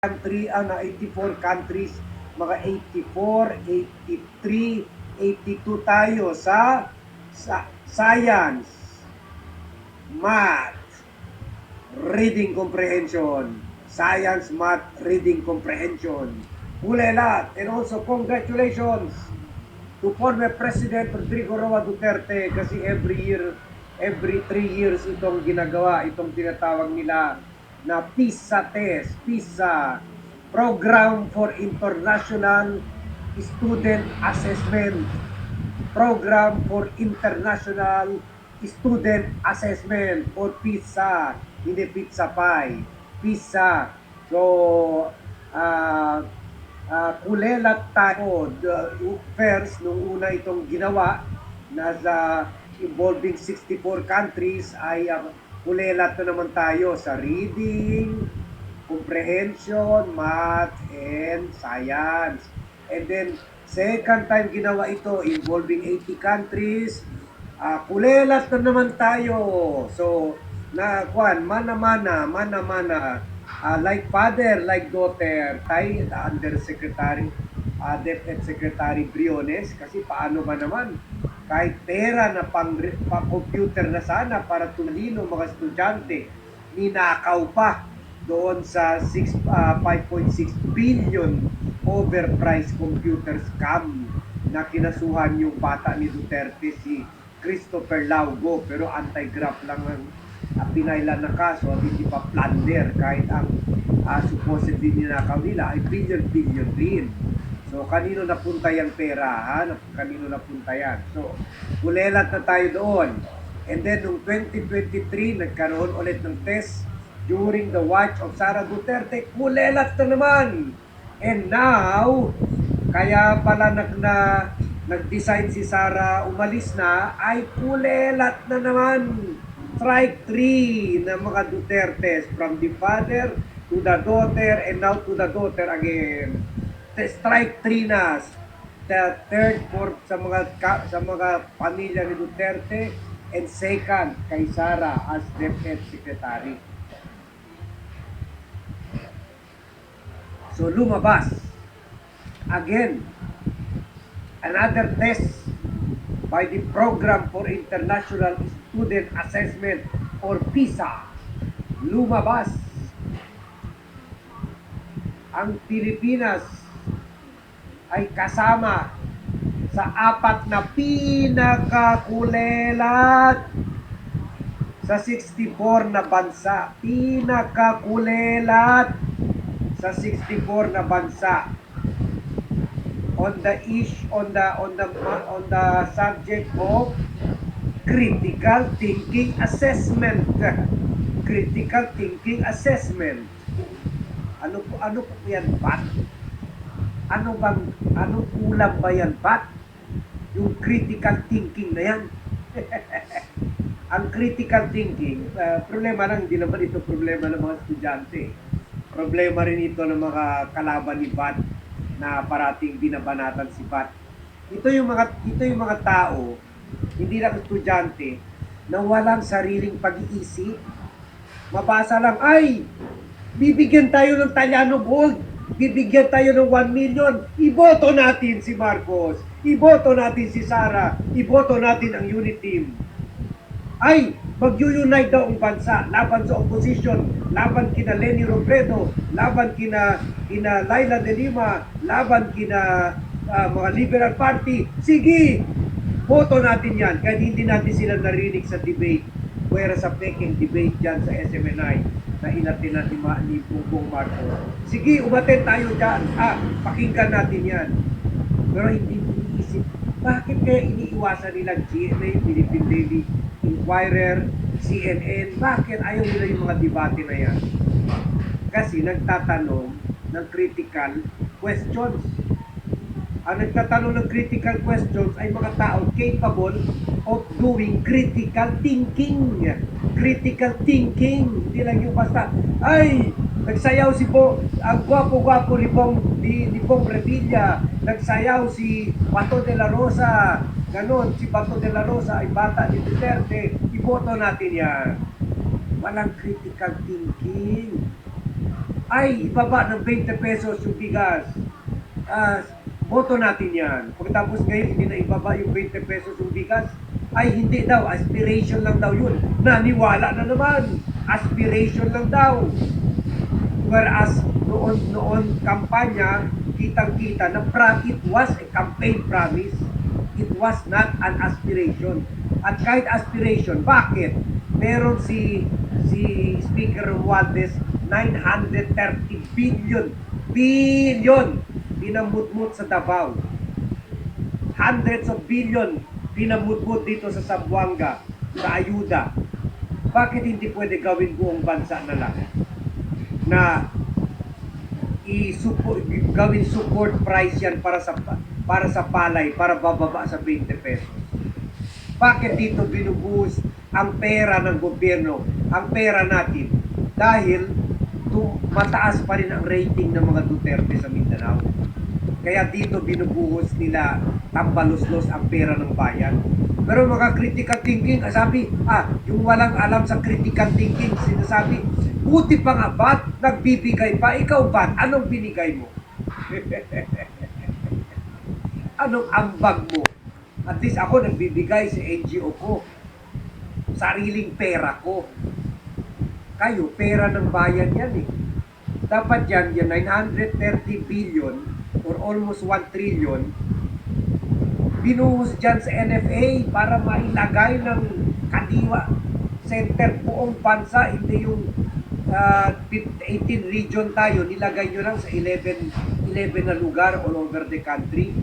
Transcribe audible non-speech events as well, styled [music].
country, ano, 84 countries, mga 84, 83, 82 tayo sa, sa science, math, reading comprehension, science, math, reading comprehension. Lahat. And also, congratulations to former President Rodrigo Roa Duterte kasi every year, every three years itong ginagawa, itong tinatawag nila na PISA test, PISA, Program for International Student Assessment, Program for International Student Assessment or PISA, hindi Pizza Pie, PISA. So, ah uh, kulelat tayo. The, first, nung una itong ginawa, nasa involving 64 countries, ay uh, kulelat na naman tayo sa reading, comprehension, math, and science. And then, second time ginawa ito, involving 80 countries, uh, kulelat na naman tayo. So, na kwan, mana-mana, mana-mana, uh, like father, like daughter, tayo undersecretary, uh, DepEd Secretary Briones, kasi paano ba naman, kahit pera na pang, pang computer na sana para tulino mga estudyante, ninakaw pa doon sa 6, uh, 5.6 billion overpriced computer scam na kinasuhan yung bata ni Duterte si Christopher Laugo pero anti-graph lang ang uh, pinailan na kaso at hindi pa plunder kahit ang uh, supposedly ninakaw nila ay billion-billion din. So, kanino napunta yung pera, ha? Kanino napunta yan? So, kulelat na tayo doon. And then, noong 2023, nagkaroon ulit ng test during the watch of Sara Duterte. Kulelat na naman! And now, kaya pala nag, na, nag-decide si Sara umalis na, ay kulelat na naman! Strike 3 ng mga Dutertes from the father to the daughter and now to the daughter again strike 3 na the third, fourth sa mga ka, sa mga pamilya ni Duterte and second kay Sara as DepEd Secretary. So lumabas again another test by the Program for International Student Assessment or PISA. Lumabas ang Pilipinas ay kasama sa apat na pinakakulelat. Sa 64 na bansa. Pinakakulelat. Sa 64 na bansa. On the ish on the on the on the subject of critical thinking assessment. Critical thinking assessment. Ano po ano po yan bat ano bang, ano kulang ba yan, Pat? Yung critical thinking na yan. [laughs] Ang critical thinking, uh, problema lang, hindi naman ito problema ng mga estudyante. Problema rin ito ng mga kalaban ni Pat na parating binabanatan si Pat. Ito yung mga ito yung mga tao, hindi lang estudyante, na walang sariling pag-iisip. Mabasa lang, ay, bibigyan tayo ng Talyano Gold bibigyan tayo ng 1 million, iboto natin si Marcos, iboto natin si Sara, iboto natin ang unit team. Ay, mag-unite daw ang bansa laban sa opposition, laban kina Lenny Robredo, laban kina kina Laila de Lima, laban kina uh, mga Liberal Party. Sige, boto natin yan. Kahit hindi natin sila narinig sa debate, pwera sa peking debate dyan sa SMNI na inatin natin ni Bongbong Marcos. Sige, umaten tayo dyan. Ah, pakinggan natin yan. Pero hindi iniisip, bakit kaya iniiwasan nila GMA, Philippine Daily Inquirer, CNN, bakit ayaw nila yung mga debate na yan? Kasi nagtatanong ng critical questions. Ang nagtatanong ng critical questions ay mga tao capable of doing critical thinking. Critical thinking. Hindi lang yung basta, ay, nagsayaw si Po, ang gwapo-gwapo ni Pong, ni, ni Pong Revilla. Nagsayaw si Bato de la Rosa. Ganon, si Bato de la Rosa ay bata ni Duterte. Iboto natin yan. Walang critical thinking. ay ibaba ng 20 pesos yung bigas. Ah, boto natin yan. Pagkatapos ngayon, hindi na ibaba yung 20 pesos yung bigas, ay hindi daw, aspiration lang daw yun. Naniwala na naman, aspiration lang daw. Whereas noon noon kampanya, kitang-kita na pra, it was a campaign promise. It was not an aspiration. At kahit aspiration, bakit? Meron si si Speaker Romualdez 930 billion billion pinamutmut sa Davao. Hundreds of billion pinamutmut dito sa Zamboanga, sa ayuda. Bakit hindi pwede gawin buong bansa na lang? na i-support gawin support price yan para sa para sa palay para bababa sa 20 pesos. Bakit dito binubuhos ang pera ng gobyerno, ang pera natin? Dahil tu, mataas pa rin ang rating ng mga Duterte sa Mindanao. Kaya dito binubuhos nila tambaluslos ang pera ng bayan. Pero mga critical thinking, sabi, ah, yung walang alam sa critical thinking, sinasabi, buti pa nga ba't nagbibigay pa? Ikaw ba't? Anong binigay mo? [laughs] Anong ambag mo? At least ako nagbibigay sa NGO ko. Sariling pera ko. Kayo, pera ng bayan yan eh. Dapat yan, yan 930 billion or almost 1 trillion binuhos dyan sa NFA para mailagay ng kadiwa center buong bansa, hindi yung ah, 18 region tayo, nilagay nyo lang sa 11, 11 na lugar all over the country.